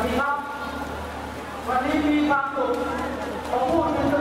วัสดีครับ วันนี้มีความสุขพอพูดถึงต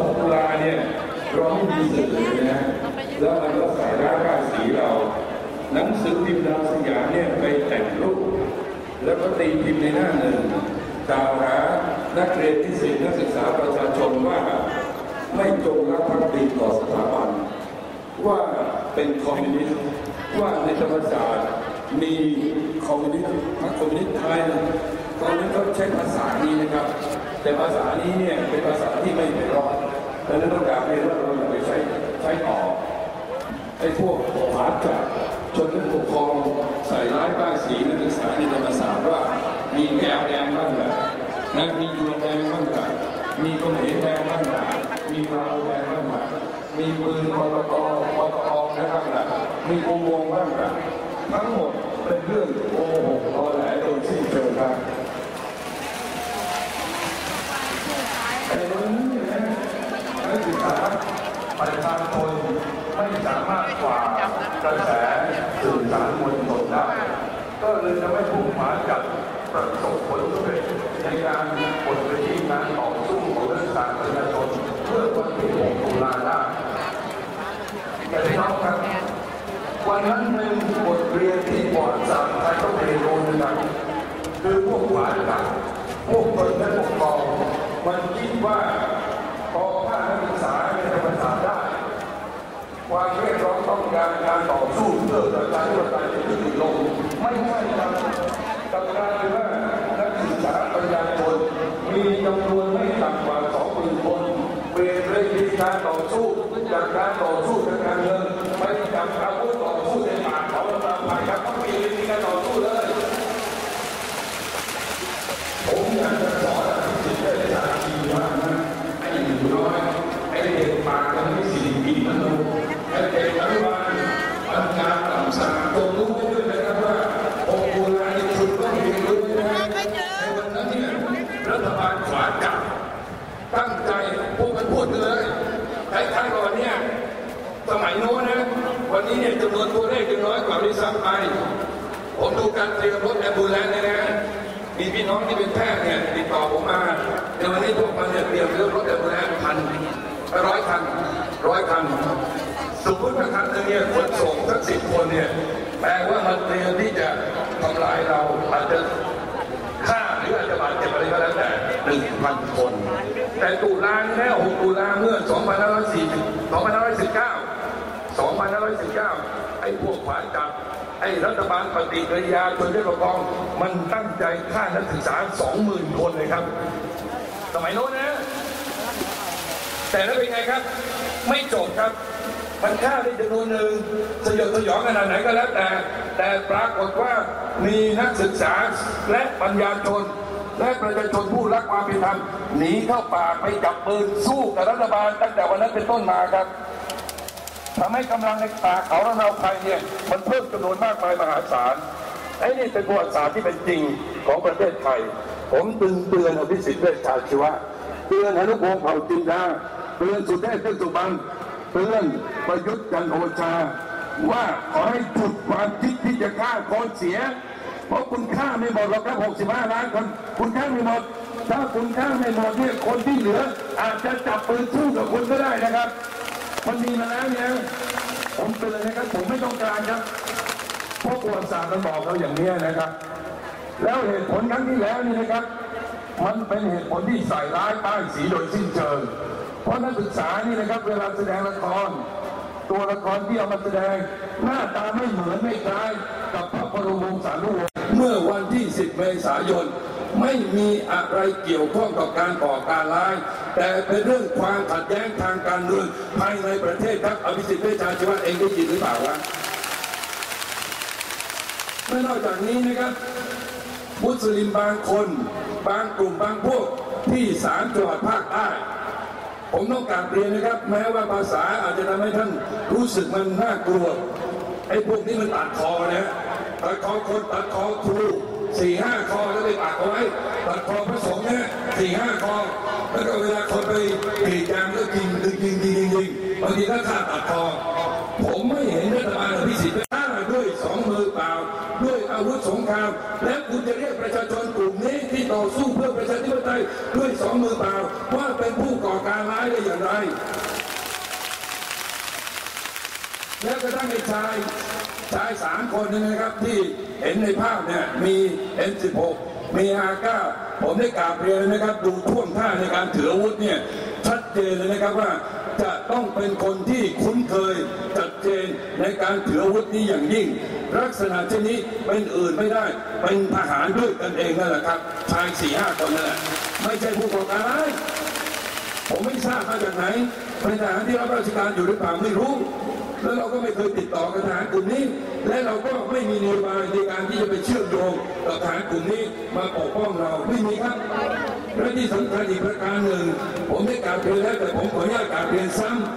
6ตุลาเนี่ยเราไม่มีสื่อเลยนะแล้วมันก็ใส่ร้ายป้ายสีเรา หนังสือพิมพ์ดาวสยามเนี่ยไปแต่งรูป แล้วก็ตีพิมพ์ในหน้าหนึ่งกล่าวหานักเรียนที่ศิษย์นักศึกษาประชาชนว่าไม่จงรักภักดีต่อสถาบัน ว่าเป็นคอมมิวนิสต์ว่าในธรรมศาสตร์มีคอมมิวนิสต์พรรคคอมมิวนิสต์ไทยตอนนั้นเขาใช้ภาษานี้นะครับ แต่ภาษานี้เนี่ยเป็นภาษาที่ไม่ไปรอด ดังนั้นต้องการให้เราอย่าไปใช้ใช้ออไอ้พวกผาจัดจนผู้ปกครองใส่ร้ายป้ายสีนักศึกษาในธรรมศาสตร์ว่ามีแก้วแดงบ้างแหละนะมีดวงแดงบ้างแหละมีกระเหแดงบ้างแหละมีราวแดงบ้างแหละมีปืนปตกปตกนะครับแหละมีอุโมงค์บ้างแหละทั้งหมดเป็นเรื่องโอแหลโดยสิ้นเชิงครับ แต่วันนี้นะนักศึกษาประชาชนไม่ สามารถฝ่ากระแสสื่อสารมวลชนได้ก็เลยทำให้ผู้หมาจับประสบผลสำเร็จในการบทวิธีการต่อสู้ของนักศึกษาประชาชนเมื่อวันที่6ตุลาได้แต่ต้องครับวันนั้นเป็นบทเรียนที่ประวัติศาสตร์ไทยต้องเรียนรู้นะครับคือพวกหวานกับพวกคนและปกครองมันคิดว่าพอภาคนักศึกษาในธรรมศาสตร์ได้ความ อประชาธิปไตยที่ยุติลงไม่ใช่ครับกับการที่ว่านักศึกษาประชาชนมีจำนวนไม่ต่ำกว่าสองหมื่นคนเปลี่ยนวิธีการต่อสู้จากการต่อสู้ทางการเงินไปจากอาวุธต่อสู้ในป่าเขาลำบากไปครับต้องเปลี่ยนวิธีการต่อสู้เลย ผมอยากจะสอนสิทธิ์ได้ชาชีว่านะไอ้หนูน้อยไอ้เด็กป่า นี้เนี่ยจำนวนตัวเลขยังน้อยกว่าด้วยซ้ำไป ผมดูการเตรียมรถแอมบูเลนซ์เนี่ยนะมีพี่น้องที่เป็นแพทย์เนี่ยติดต่อผมมาในวันนี้พวกมันเนี่ยเตรียมเรื่องรถแอมบูเลนซ์พันร้อยคันร้อยคันสมมติว่าคันนึงเนี่ยขนส่งสักสิบคนเนี่ยแปลว่ามันเตรียมที่จะทำลายเราอาจจะฆ่าหรืออาจจะบาดเจ็บอะไรก็แล้วแต่หนึ่งพันคน แต่ตุลาแค่6ตุลาเมื่อ2540 2519 ไอ้พวกขวานจับไอ้รัฐบาลปฏิกิริยาจนได้ประกอง มันตั้งใจฆ่านักศึกษา 20,000 คนเลยครับ สมัยโน้นนะ แต่แล้วเป็นไงครับ ไม่จบครับมันฆ่าได้จำนวนหนึ่งสยดสยองขนาดไหนก็แล้วแต่ แต่ปรากฏว่ามีนักศึกษาและปัญญาชน และประชาชนผู้รักความเป็นธรรมหนีเข้าป่าไปจับปืนสู้กับรัฐบาลตั้งแต่วันนั้นเป็นต้นมาครับ ทำให้กำลังในป่าเขาและเราไทยเนี่ยมันเพิ่มจำนวนมากมายมหาศาลไอ้นี่เป็นประวัติศาสตร์ที่เป็นจริงของประเทศไทย ผมตึงเตือนอภิสิทธิ์เวชชาชีวะเตือนอนุพงศ์เผ่าจินดาเตือนสุเทพเทือกสุบรรณเตือนประยุทธ์จันทร์โอชา ว่าขอให้จุดความคิดที่จะฆ่าคนเสีย เพราะคุณฆ่าไม่หมดหรอกครับ65 ล้านคนคุณฆ่าไม่หมดถ้าคุณฆ่าไม่หมดเนี่ยคนที่เหลือ อาจจะจับปืนสู้กับคุณก็ได้นะครับ มันมีมาแล้วเนี่ยผมเตือนนะครับผมไม่ต้องการครับเพราะประวัติศาสตร์มันบอกเราอย่างนี้นะครับ แล้วเหตุผลครั้งที่แล้วนี่นะครับ มันเป็นเหตุผลที่ใส่ร้ายป้ายสีโดยสิ้นเชิงเพราะนักศึกษานี่นะครับ เวลาแสดงละคร ตัวละครที่เอามาแสดง หน้าตาไม่เหมือนไม่คล้ายกับพระบรมวงศานุวงศ์เมื่อวันที่ 10 เมษายนไม่มีอะไรเกี่ยวข้องกับการก่อการร้าย แต่เป็นเรื่องความขัดแย้งทางการเมืองภายในประเทศครับอภิสิทธิ์เวชชาชีวะเองได้ยินหรือเปล่าวะและนอกจากนี้นะครับ มุสลิมบางคน บางกลุ่มบางพวกที่สามจังหวัดภาคใต้ผมต้องกราบเรียนนะครับ แม้ว่าภาษาอาจจะทำให้ท่านรู้สึกมันน่ากลัวไอ้พวกนี้มันตัดคอนะตัดคอคนตัดคอครูสี่ห้าคอแล้วไปปักเอาไว้ตัดคอพระสงฆ์เนี่ยสี่ห้าคอ แล้วก็เวลาคนไปกรีดยางก็ยิงยิงยิงยิงยิงยิงบางทีก็ฆ่าตัดคอผมไม่เห็นรัฐบาลอภิสิทธิ์ฆ่าด้วยสองมือเปล่า ด้วยอาวุธสงคราม และคุณจะเรียกประชาชนกลุ่มนี้ที่ต่อสู้เพื่อประชาธิปไตยด้วยสองมือเปล่า ว่าเป็นผู้ก่อการร้ายได้อย่างไร แล้วก็ทั้งไอ้ชายชายสามคนนะครับที่เห็นในภาพเนี่ยมี M16 มี A9 ผมได้กราบเรียนนะครับ ดูท่วงท่าในการถืออาวุธเนี่ยชัดเจนเลยนะครับว่าจะต้องเป็นคนที่คุ้นเคยชัดเจนในการถืออาวุธนี้อย่างยิ่ง ลักษณะเช่นนี้เป็นอื่นไม่ได้ เป็นทหารด้วยกันเองนั่นแหละครับชายสี่ห้าคนนั่นแหละไม่ใช่ผู้ก่อการร้ายผมไม่ทราบมาจากไหนเป็นทหารที่รับราชการอยู่หรือเปล่าไม่รู้ แล้วเราก็ไม่เคยติดต่อกับทหารกลุ่มนี้ และเราก็ไม่มีนโยบายในการที่จะไปเชื่อมโยงกับทหารกลุ่มนี้มาปกป้องเราไม่มีครับและที่สำคัญอีกประการหนึ่ง ผมได้กล่าวเพียนแล้วแต่ผมขออนุญาตกราวเพียนซ้ำ